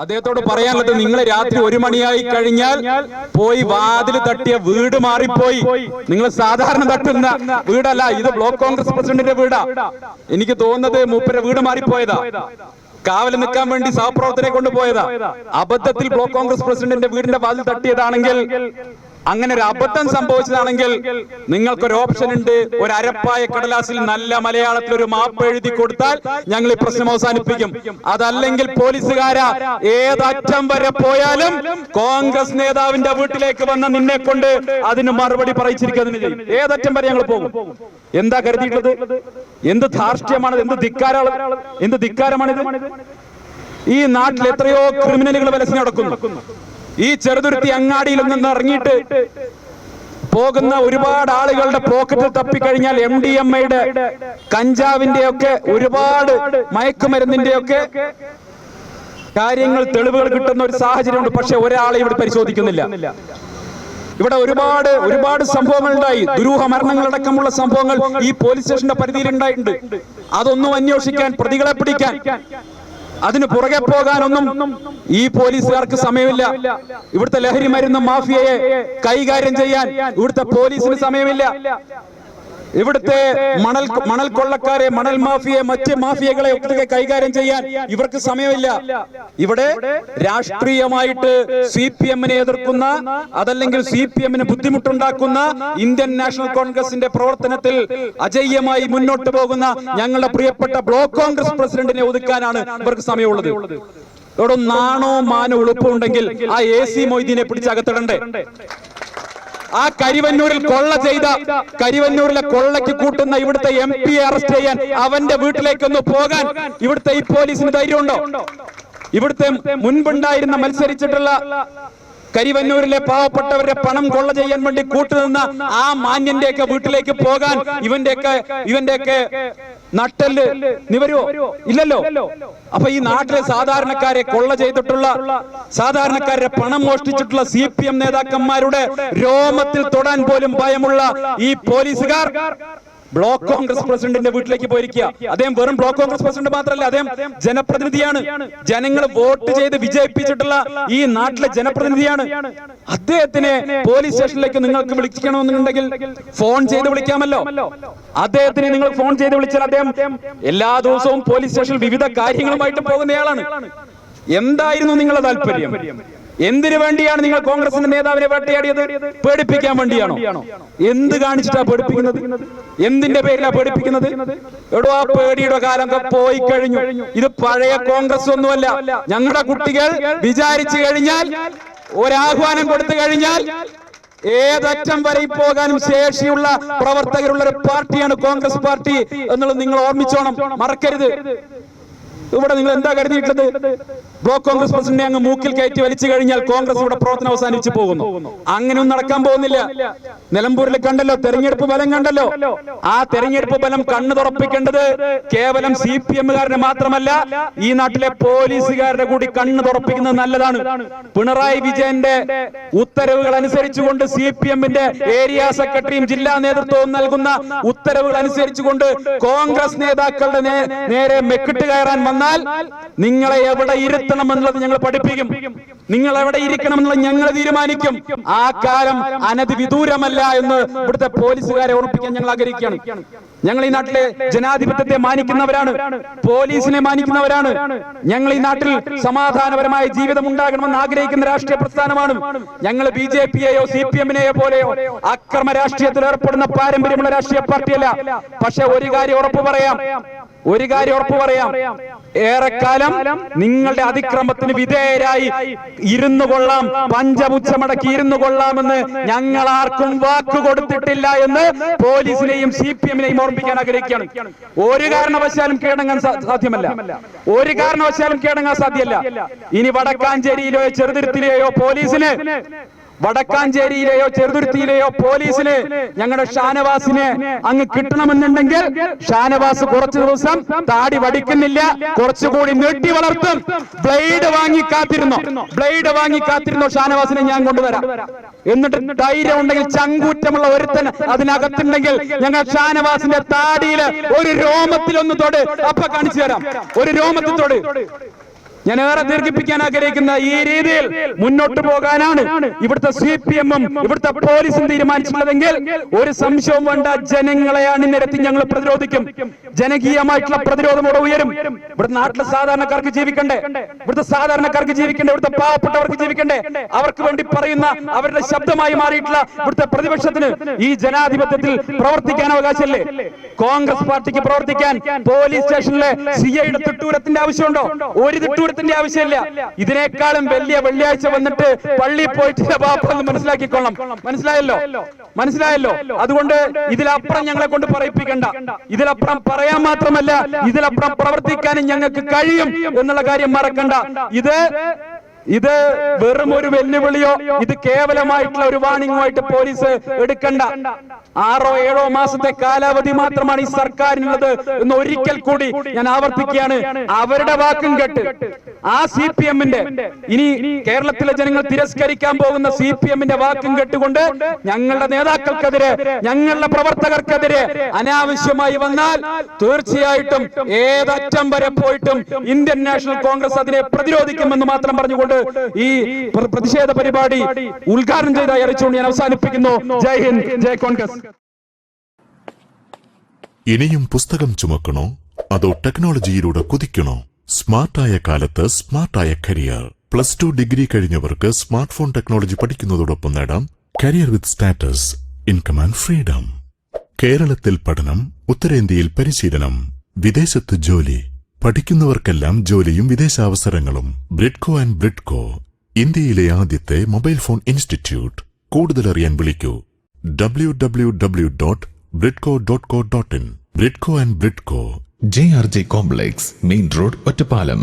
അദ്ദേഹത്തോട് പറയാനുള്ളത് നിങ്ങൾ രാത്രി ഒരു മണിയായി കഴിഞ്ഞാൽ പോയി വാതിൽ തട്ടിയ വീട് മാറിപ്പോയി. നിങ്ങൾ സാധാരണ തട്ടുന്ന വീടല്ല ഇത് ബ്ലോക്ക് കോൺഗ്രസ് പ്രസിഡന്റിന്റെ വീടാ. എനിക്ക് തോന്നുന്നത് മൂപ്പര വീട് മാറിപ്പോയതാ. കാവൽ നിൽക്കാൻ വേണ്ടി സഹപ്രവർത്തനെ കൊണ്ടുപോയതാ. അബദ്ധത്തിൽ ബ്ലോക്ക് കോൺഗ്രസ് പ്രസിഡന്റിന്റെ വീടിന്റെ വാതിൽ തട്ടിയതാണെങ്കിൽ അങ്ങനെ ഒരു അബദ്ധം സംഭവിച്ചതാണെങ്കിൽ നിങ്ങൾക്കൊരു ഓപ്ഷൻ ഉണ്ട്. ഒരു അരപ്പായ കടലാസിൽ നല്ല മലയാളത്തിൽ ഒരു മാപ്പ് എഴുതി കൊടുത്താൽ ഞങ്ങൾ ഈ പ്രശ്നം അവസാനിപ്പിക്കും. അതല്ലെങ്കിൽ പോലീസുകാരാ ഏതറ്റം വരെ പോയാലും കോൺഗ്രസ് നേതാവിന്റെ വീട്ടിലേക്ക് വന്ന നിന്നെ കൊണ്ട് അതിന് മറുപടി പറയിച്ചിരിക്കുന്നതിന് ഏതറ്റം വരെ ഞങ്ങൾ പോകും? എന്താ കരുതിയിട്ടുള്ളത്? എന്ത് ധാർഷ്ട്യമാണ്? എന്ത് ധിക്കാരാണ്? എന്ത് ധിക്കാരമാണിത്? ഈ നാട്ടിൽ എത്രയോ ക്രിമിനലുകൾ വലസി നടക്കുന്നു ഈ ചെറുതുരുത്തി അങ്ങാടിയിൽ നിന്ന് ഇറങ്ങിയിട്ട് പോകുന്ന ഒരുപാട് ആളുകളുടെ പോക്കറ്റ് തപ്പിക്കഴിഞ്ഞാൽ എം ഡി എം ഐയുടെ കഞ്ചാവിന്റെ ഒക്കെ ഒരുപാട് മയക്കുമരുന്നിന്റെ ഒക്കെ കാര്യങ്ങൾ തെളിവുകൾ കിട്ടുന്ന ഒരു സാഹചര്യമുണ്ട്. പക്ഷെ ഒരാളെ ഇവിടെ പരിശോധിക്കുന്നില്ല. ഇവിടെ ഒരുപാട് ഒരുപാട് സംഭവങ്ങൾ ഉണ്ടായി ദുരൂഹ മരണങ്ങളടക്കമുള്ള സംഭവങ്ങൾ ഈ പോലീസ് സ്റ്റേഷന്റെ പരിധിയിൽ ഉണ്ടായിട്ടുണ്ട് അതൊന്നും അന്വേഷിക്കാൻ പ്രതികളെ പിടിക്കാൻ അതിന് പുറകെ പോകാനൊന്നും ഈ പോലീസുകാർക്ക് സമയമില്ല. ഇവിടുത്തെ ലഹരി മരുന്ന് മാഫിയയെ കൈകാര്യം ചെയ്യാൻ ഇവിടുത്തെ പോലീസിന് സമയമില്ല. ഇവിടുത്തെ മണൽ മണൽ കൊള്ളക്കാരെ മണൽ മാഫിയെ മറ്റ് മാഫിയകളെ ഒക്കെ കൈകാര്യം ചെയ്യാൻ ഇവർക്ക് സമയമില്ല. ഇവിടെ രാഷ്ട്രീയമായിട്ട് സി പി എമ്മിനെ എതിർക്കുന്ന അതല്ലെങ്കിൽ സി പി എമ്മിന് ബുദ്ധിമുട്ടുണ്ടാക്കുന്ന ഇന്ത്യൻ നാഷണൽ കോൺഗ്രസിന്റെ പ്രവർത്തനത്തിൽ അജയ്യമായി മുന്നോട്ട് പോകുന്ന ഞങ്ങളുടെ പ്രിയപ്പെട്ട ബ്ലോക്ക് കോൺഗ്രസ് പ്രസിഡന്റിനെ ഒതുക്കാനാണ് ഇവർക്ക് സമയമുള്ളത്. ഇവിടെ നാണോ മാനോ ഉളുപ്പുണ്ടെങ്കിൽ ആ എ സി മൊയ്തീനെ പിടിച്ച് അകത്തിടണ്ടേ? ആ കരിവന്നൂരിൽ കൊള്ള ചെയ്ത കരിവന്നൂരിലെ കൊള്ളയ്ക്ക് കൂട്ടുന്ന ഇവിടുത്തെ എം പി അറസ്റ്റ് ചെയ്യാൻ അവന്റെ വീട്ടിലേക്കൊന്ന് പോകാൻ ഇവിടുത്തെ ഈ പോലീസിന് ധൈര്യമുണ്ടോ? ഇവിടുത്തെ മുൻപുണ്ടായിരുന്ന മത്സരിച്ചിട്ടുള്ള കരിവന്നൂരിലെ പാവപ്പെട്ടവരുടെ പണം കൊള്ള ചെയ്യാൻ വേണ്ടി കൂട്ടുനിന്ന ആ മാന്യന്റെ ഒക്കെ വീട്ടിലേക്ക് പോകാൻ ഇവന്റെയൊക്കെ ഇവന്റെയൊക്കെ നട്ടൽ നിവരോ ഇല്ലല്ലോ. അപ്പൊ ഈ നാട്ടിലെ സാധാരണക്കാരെ കൊള്ള ചെയ്തിട്ടുള്ള സാധാരണക്കാരുടെ പണം മോഷ്ടിച്ചിട്ടുള്ള സി പി എം നേതാക്കന്മാരുടെ രോമത്തിൽ തൊടാൻ പോലും ഭയമുള്ള ഈ പോലീസുകാർ ബ്ലോക്ക് കോൺഗ്രസ് പ്രസിഡന്റിന്റെ വീട്ടിലേക്ക് പോയിരിക്കുക. അദ്ദേഹം വെറും ബ്ലോക്ക് കോൺഗ്രസ് പ്രസിഡന്റ് മാത്രമല്ല അദ്ദേഹം ജനപ്രതിനിധിയാണ്. ജനങ്ങൾ വോട്ട് ചെയ്ത് വിജയിപ്പിച്ചിട്ടുള്ള ഈ നാട്ടിലെ ജനപ്രതിനിധിയാണ്. അദ്ദേഹത്തിനെ പോലീസ് സ്റ്റേഷനിലേക്ക് നിങ്ങൾക്ക് വിളിക്കണമെന്നുണ്ടെങ്കിൽ ഫോൺ ചെയ്ത് വിളിക്കാമല്ലോ. അദ്ദേഹത്തിന് നിങ്ങൾ ഫോൺ ചെയ്ത് വിളിച്ചാൽ അദ്ദേഹം എല്ലാ ദിവസവും പോലീസ് സ്റ്റേഷനിൽ വിവിധ കാര്യങ്ങളുമായിട്ട് പോകുന്നയാളാണ്. എന്തായിരുന്നു നിങ്ങളുടെ താല്പര്യം? എന്തിനു വേണ്ടിയാണ് നിങ്ങൾ കോൺഗ്രസിന്റെ നേതാവിനെ വേട്ടയാടിയത്? പേടിപ്പിക്കാൻ വേണ്ടിയാണോ? എന്ത് കാണിച്ചിട്ടാ പേടിപ്പിക്കുന്നത്? എന്തിന്റെ പേരിലാ പേടിപ്പിക്കുന്നത്? എടോ ആ പേടിയുടെ കാലം പോയി കഴിഞ്ഞു. ഇത് പഴയ കോൺഗ്രസ് ഒന്നുമല്ല. ഞങ്ങളുടെ കുട്ടികൾ വിചാരിച്ചു കഴിഞ്ഞാൽ ഒരാഹ്വാനം കൊടുത്തു കഴിഞ്ഞാൽ ഏതറ്റം വരെ പോകാനും ശേഷിയുള്ള പ്രവർത്തകരുള്ള ഒരു പാർട്ടിയാണ് കോൺഗ്രസ് പാർട്ടി എന്നുള്ളത് നിങ്ങൾ ഓർമ്മിച്ചോണം. മറക്കരുത്. ഇവിടെ നിങ്ങൾ എന്താ കരുതിയിട്ടത് ബ്ലോക്ക് കോൺഗ്രസ് പ്രസിഡന്റിനെ അങ്ങ് മൂക്കിൽ കയറ്റി വലിച്ചു കഴിഞ്ഞാൽ കോൺഗ്രസ് ഇവിടെ പ്രവർത്തനം അവസാനിച്ചു പോകുന്നു. അങ്ങനെയൊന്നും നടക്കാൻ പോകുന്നില്ല. നിലമ്പൂരിൽ കണ്ടല്ലോ തെരഞ്ഞെടുപ്പ് ഫലം കണ്ടല്ലോ. ആ തെരഞ്ഞെടുപ്പ് ഫലം കണ്ണു തുറപ്പിക്കേണ്ടത് കേവലം സി പി എമ്മുകാരനെ മാത്രമല്ല ഈ നാട്ടിലെ പോലീസുകാരുടെ കൂടി കണ്ണു തുറപ്പിക്കുന്നത് നല്ലതാണ്. പിണറായി വിജയന്റെ ഉത്തരവുകൾ അനുസരിച്ചുകൊണ്ട് സി പി എമ്മിന്റെ ഏരിയ സെക്രട്ടറിയും ജില്ലാ നേതൃത്വവും നൽകുന്ന ഉത്തരവുകൾ അനുസരിച്ചുകൊണ്ട് കോൺഗ്രസ് നേതാക്കളുടെ നേരെ മെക്കിട്ട് കയറാൻ വന്നാൽ നിങ്ങളെ എവിടെ ഇരുത്തണം എന്നുള്ളത് ഞങ്ങൾ പഠിപ്പിക്കും. നിങ്ങൾ എവിടെ ഇരിക്കണം എന്നുള്ളത് ഞങ്ങൾ തീരുമാനിക്കും. ആ കാലം അനധി വിദൂരമല്ല എന്ന് ഇവിടുത്തെ പോലീസുകാരെ ഓർപ്പിക്കാൻ ഞങ്ങൾ ആഗ്രഹിക്കുകയാണ്. ഞങ്ങൾ ഈ നാട്ടിലെ ജനാധിപത്യത്തെ മാനിക്കുന്നവരാണ്. പോലീസിനെ മാനിക്കുന്നവരാണ്. ഞങ്ങൾ ഈ നാട്ടിൽ സമാധാനപരമായ ജീവിതം ഉണ്ടാകണമെന്ന് ആഗ്രഹിക്കുന്ന രാഷ്ട്രീയ പ്രസ്ഥാനമാണ്. ഞങ്ങൾ ബി ജെ പിയെയോ സി പി എമ്മിനെയോ പോലെയോ അക്രമ രാഷ്ട്രീയത്തിൽ ഏർപ്പെടുന്ന പാരമ്പര്യമുള്ള രാഷ്ട്രീയ പാർട്ടിയല്ല. പക്ഷെ ഒരു കാര്യം ഉറപ്പു പറയാം. ഒരു കാര്യം ഉറപ്പു പറയാം. ഏറെക്കാലം നിങ്ങളുടെ അതിക്രമത്തിന് വിധേയരായി ഇരുന്നു കൊള്ളാം. പഞ്ചപുച്ഛമടക്കി ഇരുന്നു കൊള്ളാമെന്ന് ഞങ്ങൾ ആർക്കും വാക്ക് കൊടുത്തിട്ടില്ല എന്ന് പോലീസിനെയും സി പി എമ്മിനെയും ഓർമ്മിക്കാൻ ആഗ്രഹിക്കുകയാണ്. ഒരു കാരണവശാലും കീഴടങ്ങാൻ സാധ്യമല്ല. ഒരു കാരണവശാലും കീഴടങ്ങാൻ സാധ്യമല്ല. ഇനി വടക്കാഞ്ചേരിയിലെയോ ചെറുതിരുത്തിലെയോ പോലീസിന് വടക്കാഞ്ചേരിയിലെയോ ചെറുതുരുത്തിയിലെയോ പോലീസിന് ഞങ്ങളുടെ ഷാനവാസിന് അങ്ങ് കിട്ടണമെന്നുണ്ടെങ്കിൽ ഷാനവാസ് കുറച്ചു ദിവസം താടി വടിക്കുന്നില്ല കുറച്ചുകൂടി നീട്ടി വളർത്തും. ബ്ലേഡ് വാങ്ങി കാത്തിരുന്നു? ബ്ലേഡ് വാങ്ങി കാത്തിരുന്നു ഷാനവാസിനെ ഞാൻ കൊണ്ടുവരാം? എന്നിട്ട് ധൈര്യം ഉണ്ടെങ്കിൽ ചങ്കൂറ്റമുള്ള ഒരുത്തൻ അതിനകത്തുണ്ടെങ്കിൽ ഞങ്ങൾ ഷാനവാസിന്റെ താടിയിൽ ഒരു രോമത്തിലൊന്ന് തൊട്. അപ്പൊ കാണിച്ചു തരാം. ഒരു രോമത്തിൽ തൊട്. ഞാൻ ഏറെ ദീർഘിപ്പിക്കാൻ ആഗ്രഹിക്കുന്ന ഈ രീതിയിൽ മുന്നോട്ട് പോകാനാണ് ഇവിടുത്തെ സി പി എമ്മും ഇവിടുത്തെ പോലീസും തീരുമാനിച്ചിട്ടുള്ളതെങ്കിൽ ഒരു സംശയവും വേണ്ട ജനങ്ങളെ അണിനിരത്തി ഞങ്ങൾ പ്രതിരോധിക്കും. ജനകീയമായിട്ടുള്ള പ്രതിരോധം ഇവിടെ ഉയരും. ഇവിടുത്തെ നാട്ടിലെ സാധാരണക്കാർക്ക് ജീവിക്കണ്ടേ? ഇവിടുത്തെ സാധാരണക്കാർക്ക് ജീവിക്കണ്ടേ? ഇവിടുത്തെ പാവപ്പെട്ടവർക്ക് ജീവിക്കണ്ടേ? അവർക്ക് വേണ്ടി പറയുന്ന അവരുടെ ശബ്ദമായി മാറിയിട്ടുള്ള ഇവിടുത്തെ പ്രതിപക്ഷത്തിന് ഈ ജനാധിപത്യത്തിൽ പ്രവർത്തിക്കാൻ അവകാശമല്ലേ? കോൺഗ്രസ് പാർട്ടിക്ക് പ്രവർത്തിക്കാൻ പോലീസ് സ്റ്റേഷനിലെ സി ഐയുടെ തിട്ടൂരത്തിന്റെ ആവശ്യമുണ്ടോ? ഒരു തിട്ടൂരത്തിന്റെ ആവശ്യമില്ല. ഇതിനേക്കാളും വലിയ വെള്ളിയാഴ്ച വന്നിട്ട് പള്ളി പോയിട്ട് ബാപ്പെന്ന് മനസ്സിലാക്കിക്കൊള്ളാം മനസ്സിലായല്ലോ? മനസ്സിലായല്ലോ? അതുകൊണ്ട് ഇതിലപ്പുറം ഞങ്ങളെ കൊണ്ട് പറയിപ്പിക്കണ്ട. ഇതിലപ്പുറം പറയാൻ മാത്രമല്ല ഇതിലപ്പുറം പ്രവർത്തിക്കാനും ഞങ്ങൾക്ക് കഴിയും എന്നുള്ള കാര്യം മറക്കണ്ട. ഇത് ഇത് വെറും ഒരു വെല്ലുവിളിയോ? ഇത് കേവലമായിട്ടുള്ള ഒരു വാണിംഗോ വാണിംഗുമായിട്ട് പോലീസ് എടുക്കണ്ട. ആറോ ഏഴോ മാസത്തെ കാലാവധി മാത്രമാണ് ഈ സർക്കാരിനുള്ളത് എന്ന് ഒരിക്കൽ കൂടി ഞാൻ ആവർത്തിക്കുകയാണ്. അവരുടെ വാക്കും കേട്ട്. ആ സി പി എമ്മിന്റെ ഇനി കേരളത്തിലെ ജനങ്ങൾ തിരസ്കരിക്കാൻ പോകുന്ന സി പി എമ്മിന്റെ വാക്കും കേട്ടുകൊണ്ട് ഞങ്ങളുടെ നേതാക്കൾക്കെതിരെ ഞങ്ങളുടെ പ്രവർത്തകർക്കെതിരെ അനാവശ്യമായി വന്നാൽ തീർച്ചയായിട്ടും ഏതറ്റം വരെ പോയിട്ടും ഇന്ത്യൻ നാഷണൽ കോൺഗ്രസ് അതിനെ പ്രതിരോധിക്കുമെന്ന് മാത്രം പറഞ്ഞുകൊണ്ട് ഈ പ്രതിഷേധ പരിപാടി ഉദ്ഘാടനം ചെയ്തായി അറിയിച്ചുകൊണ്ട് ഞാൻ അവസാനിപ്പിക്കുന്നു. ജയ് ഹിന്ദ് ജയ് കോൺഗ്രസ്. ഇനിയും പുസ്തകം ചുമക്കണോ? അതോ ടെക്നോളജിയിലൂടെ കുതിക്കണോ? സ്മാർട്ടായ കാലത്ത് സ്മാർട്ടായ കരിയർ. പ്ലസ് ടു ഡിഗ്രി കഴിഞ്ഞവർക്ക് സ്മാർട്ട് ഫോൺ ടെക്നോളജി പഠിക്കുന്നതോടൊപ്പം നേടാം career with status income and freedom. കേരളത്തിൽ പഠനം ഉത്തരേന്ത്യയിൽ പരിശീലനം വിദേശത്ത് ജോലി. പഠിക്കുന്നവർക്കെല്ലാം ജോലിയും വിദേശാവസരങ്ങളും. ബ്രിഡ്കോ ആൻഡ് ബ്രിഡ്കോ ഇന്ത്യയിലെ ആദ്യത്തെ മൊബൈൽ ഫോൺ ഇൻസ്റ്റിറ്റ്യൂട്ട്. കൂടുതലറിയാൻ വിളിക്കൂ. W W W dot Bridco dot co dot in Bridco and Bridco J R J complex main road Ottapalam.